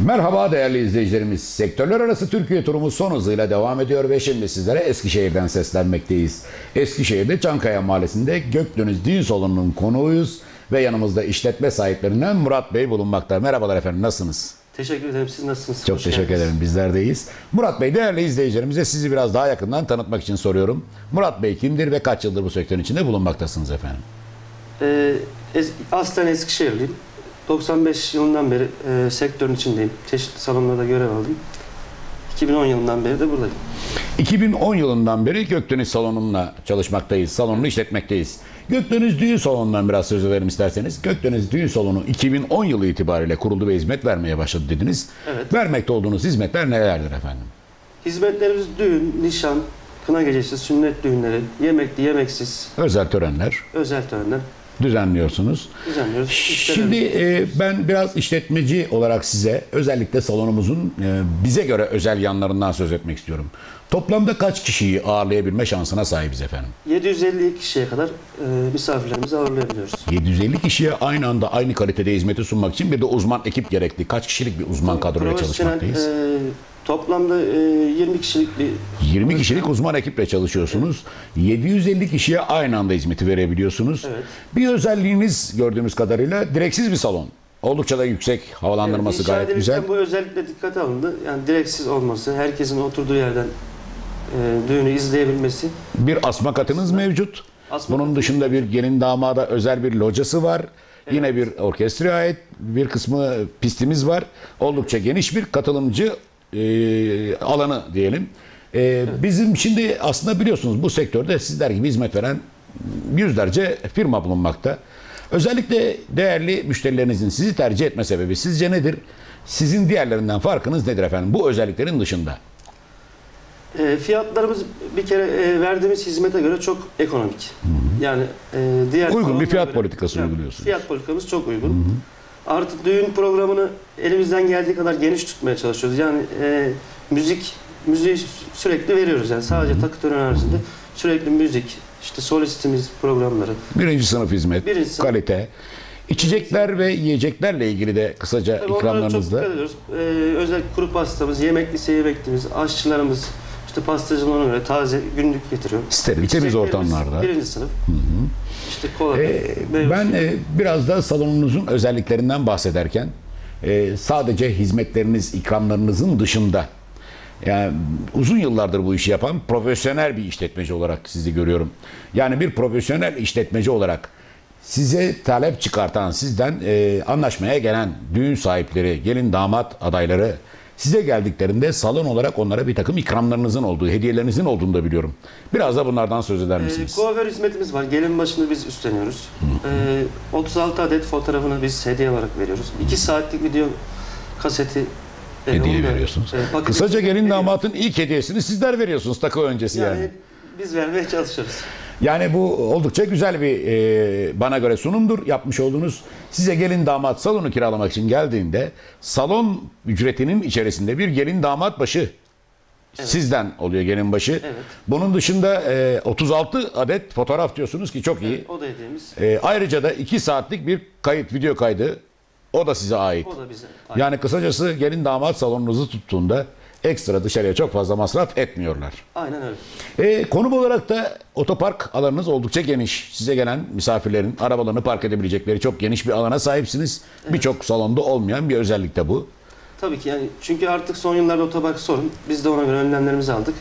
Merhaba değerli izleyicilerimiz. Sektörler arası Türkiye turumuz son hızıyla devam ediyor ve şimdi sizlere Eskişehir'den seslenmekteyiz. Eskişehir'de Çankaya Mahallesi'nde Gökdeniz Düğün Salonu'nun konuğuyuz ve yanımızda işletme sahiplerinden Murat Bey bulunmakta. Merhabalar efendim nasılsınız? Teşekkür ederim. Siz nasılsınız? Çok Hoş teşekkür geldiniz. ederim bizlerdeyiz. Murat Bey değerli izleyicilerimize sizi biraz daha yakından tanıtmak için soruyorum. Murat Bey kimdir ve kaç yıldır bu sektörün içinde bulunmaktasınız efendim? Ee, aslen Eskişehirliyim. 95 yılından beri e, sektörün içindeyim. Çeşitli salonlarda görev aldım. 2010 yılından beri de buradayım. 2010 yılından beri Gökdeniz Salonu'nla çalışmaktayız. Salonunu işletmekteyiz. Gökdeniz Düğün Salonu'ndan biraz söz edelim isterseniz. Gökdeniz Düğün Salonu 2010 yılı itibariyle kuruldu ve hizmet vermeye başladı dediniz. Evet. Vermekte olduğunuz hizmetler nelerdir efendim? Hizmetlerimiz düğün, nişan, kına gecesi, sünnet düğünleri, yemekli, yemeksiz, Özel törenler özel törenler düzenliyorsunuz. düzenliyoruz. Şimdi e, ben biraz işletmeci olarak size özellikle salonumuzun e, bize göre özel yanlarından söz etmek istiyorum. Toplamda kaç kişiyi ağırlayabilme şansına sahibiz efendim? 750 kişiye kadar e, misafirlerimizi ağırlayabiliyoruz. 750 kişiye aynı anda aynı kalitede hizmeti sunmak için bir de uzman ekip gerekli. Kaç kişilik bir uzman kadroyla çalışmaktayız? e, toplamda e, 20 kişilik bir 20 kişilik uzman ekiple çalışıyorsunuz. 750 kişiye aynı anda hizmeti verebiliyorsunuz. Evet. Bir özelliğiniz gördüğümüz kadarıyla direksiz bir salon. Oldukça da yüksek, havalandırması inşa gayet güzel. Bu özellikle dikkate alındı. Yani direksiz olması, herkesin oturduğu yerden e, düğünü izleyebilmesi. Bir asma katınız mevcut. Asma Bunun katı- dışında bir gelin damada özel bir locası var. Yine bir orkestraya ait bir kısmı pistimiz var. Oldukça geniş bir katılımcı e, alanı diyelim. E, Bizim şimdi aslında biliyorsunuz bu sektörde sizler gibi hizmet veren yüzlerce firma bulunmakta. Özellikle değerli müşterilerinizin sizi tercih etme sebebi sizce nedir? Sizin diğerlerinden farkınız nedir efendim bu özelliklerin dışında? E, fiyatlarımız bir kere e, verdiğimiz hizmete göre çok ekonomik. Yani e, diğer Uygun bir fiyat göre- politikası Yani uyguluyorsunuz. Fiyat politikamız çok uygun. Artı düğün programını elimizden geldiği kadar geniş tutmaya çalışıyoruz. Yani e, müzik müziği sü- sürekli veriyoruz. Yani sadece takı töreni haricinde sürekli müzik, işte solistimiz programları. Birinci sınıf hizmet, Birinci sınıf. kalite. İçecekler ve yiyeceklerle ilgili de kısaca Tabii çok ikramlarınızda. dikkat ediyoruz. Ee, özel kuru pastamız, yemeklisi yemeklimiz, aşçılarımız, işte pastacılarına göre taze günlük getiriyor. Steril, temiz ortamlarda. Birinci sınıf. İşte kola, Ee, meyve ben e, biraz da salonunuzun özelliklerinden bahsederken e, sadece hizmetleriniz, ikramlarınızın dışında yani uzun yıllardır bu işi yapan profesyonel bir işletmeci olarak sizi görüyorum. Yani bir profesyonel işletmeci olarak size talep çıkartan, sizden e, anlaşmaya gelen düğün sahipleri, gelin damat adayları size geldiklerinde salon olarak onlara bir takım ikramlarınızın olduğu, hediyelerinizin olduğunu da biliyorum. Biraz da bunlardan söz eder Ee, misiniz? kuaför hizmetimiz var. Gelin başını biz üstleniyoruz. Ee, 36 adet fotoğrafını biz hediye olarak veriyoruz. 2 saatlik video kaseti e, Hediye da, veriyorsunuz. e, Kısaca gelin damatın ilk hediyesini sizler veriyorsunuz takı öncesi yani. Yani biz vermeye çalışıyoruz. Yani bu oldukça güzel bir e, bana göre sunumdur yapmış olduğunuz. Size gelin damat salonu kiralamak için geldiğinde salon ücretinin içerisinde bir gelin damat başı sizden oluyor gelin başı. Evet. Bunun dışında e, 36 adet fotoğraf diyorsunuz ki çok iyi. O da hediyemiz. E, ayrıca da 2 saatlik bir kayıt video kaydı o da size ait. O da bize. Yani kısacası gelin damat salonunuzu tuttuğunda ekstra dışarıya çok fazla masraf etmiyorlar. Aynen öyle. E, konum olarak da otopark alanınız oldukça geniş. Size gelen misafirlerin arabalarını park edebilecekleri çok geniş bir alana sahipsiniz. Birçok salonda olmayan bir özellik de bu. Tabii ki yani çünkü artık son yıllarda otopark sorun. Biz de ona göre önlemlerimizi aldık.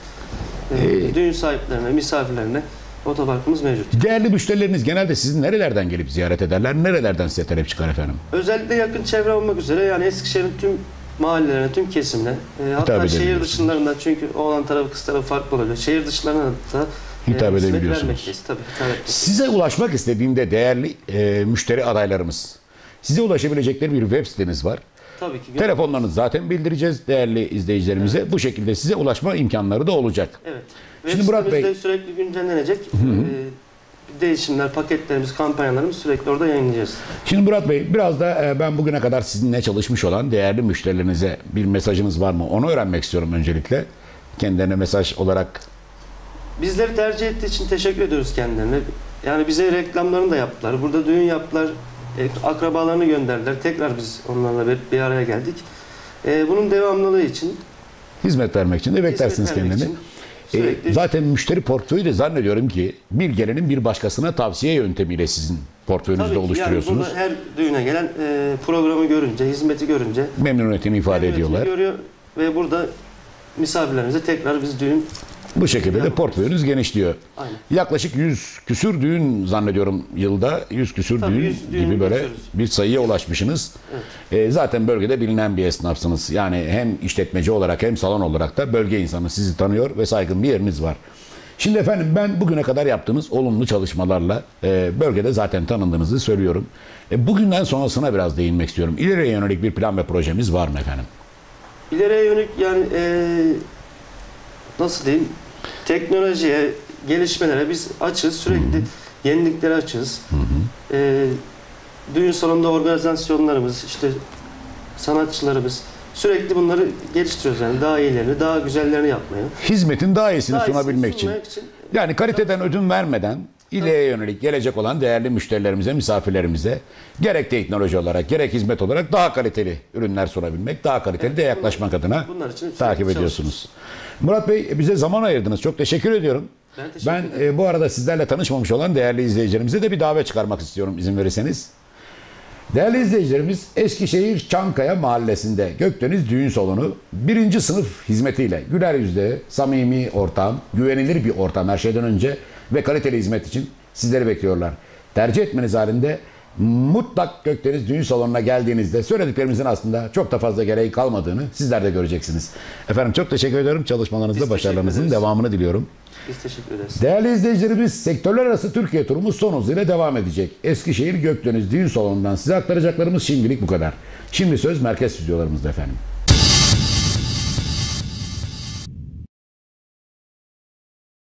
Ee, düğün sahiplerine, misafirlerine otoparkımız mevcut. Değerli müşterileriniz genelde sizin nerelerden gelip ziyaret ederler? Nerelerden size talep çıkar efendim? Özellikle yakın çevre olmak üzere yani Eskişehir'in tüm mahallelerine, tüm kesimine, e, hatta şehir dışlarından çünkü oğlan tarafı kız tarafı farklı oluyor. Şehir dışlarına da e, Hitap hizmet edebiliyorsunuz. Tabii, hitap. Size ulaşmak istediğinde değerli e, müşteri adaylarımız, size ulaşabilecekleri bir web siteniz var. Tabii ki. Telefonlarınızı zaten bildireceğiz değerli izleyicilerimize. Bu şekilde size ulaşma imkanları da olacak. Evet. Şimdi Şimdi Murat Bey- sürekli güncellenecek. Ee, değişimler, paketlerimiz, kampanyalarımız sürekli orada yayınlayacağız. Şimdi Murat Bey biraz da e, ben bugüne kadar sizinle çalışmış olan değerli müşterilerinize bir mesajınız var mı? Onu öğrenmek istiyorum öncelikle. Kendilerine mesaj olarak Bizleri tercih ettiği için teşekkür ediyoruz kendilerine. Yani bize reklamlarını da yaptılar. Burada düğün yaptılar. E, akrabalarını gönderdiler. Tekrar biz onlarla bir, bir araya geldik. E, bunun devamlılığı için Hizmet vermek için de beklersiniz kendini. için E, zaten müşteri portföyü de zannediyorum ki bir gelenin bir başkasına tavsiye yöntemiyle sizin portföyünüzde Tabii ki oluşturuyorsunuz. Yani her düğüne gelen e, programı görünce, hizmeti görünce Memnuniyetini ifade memnuniyetini ediyorlar. görüyor ve burada misafirlerimize tekrar biz düğün Bu şekilde de portföyünüz genişliyor. Aynen. Yaklaşık 100 küsür düğün zannediyorum yılda 100 küsür Tabii düğün, 100 düğün gibi böyle yapıyoruz. bir sayıya ulaşmışsınız. E, zaten bölgede bilinen bir esnafsınız. Yani hem işletmeci olarak hem salon olarak da bölge insanı sizi tanıyor ve saygın bir yeriniz var. Şimdi efendim ben bugüne kadar yaptığınız olumlu çalışmalarla e, bölgede zaten tanındığınızı söylüyorum. E, bugünden sonrasına biraz değinmek istiyorum. İleriye yönelik bir plan ve projemiz var mı efendim? İleriye yönelik yani e, nasıl diyeyim teknolojiye, gelişmelere biz açız. Sürekli yeniliklere açız. E, düğün salonunda organizasyonlarımız, işte sanatçılarımız sürekli bunları geliştiriyoruz yani daha iyilerini, daha güzellerini yapmaya. Hizmetin daha iyisini Daha iyisini sunabilmek için. için Yani kaliteden ödün vermeden ileriye yönelik gelecek olan değerli müşterilerimize, misafirlerimize gerek teknoloji olarak gerek hizmet olarak daha kaliteli ürünler sunabilmek, daha kaliteli de yaklaşmak adına bunlar için takip ediyorsunuz. Murat Bey bize zaman ayırdınız. Çok teşekkür ediyorum. Ben teşekkür Ben ederim. e, bu arada sizlerle tanışmamış olan değerli izleyicilerimize de bir davet çıkarmak istiyorum izin verirseniz. Değerli izleyicilerimiz Eskişehir Çankaya Mahallesi'nde Gökdeniz Düğün Salonu birinci sınıf hizmetiyle güler yüzlü, samimi ortam, güvenilir bir ortam her şeyden önce ve kaliteli hizmet için sizleri bekliyorlar. Tercih etmeniz halinde mutlak Gökdeniz Düğün Salonu'na geldiğinizde söylediklerimizin aslında çok da fazla gereği kalmadığını sizler de göreceksiniz. Efendim çok teşekkür ediyorum. Çalışmalarınızda Biz başarılarınızın devamını diliyorum. Biz teşekkür ederiz. Değerli izleyicilerimiz sektörler arası Türkiye turumuz son hızıyla devam edecek. Eskişehir Gökdeniz Düğün Salonu'ndan size aktaracaklarımız şimdilik bu kadar. Şimdi söz merkez stüdyolarımızda efendim.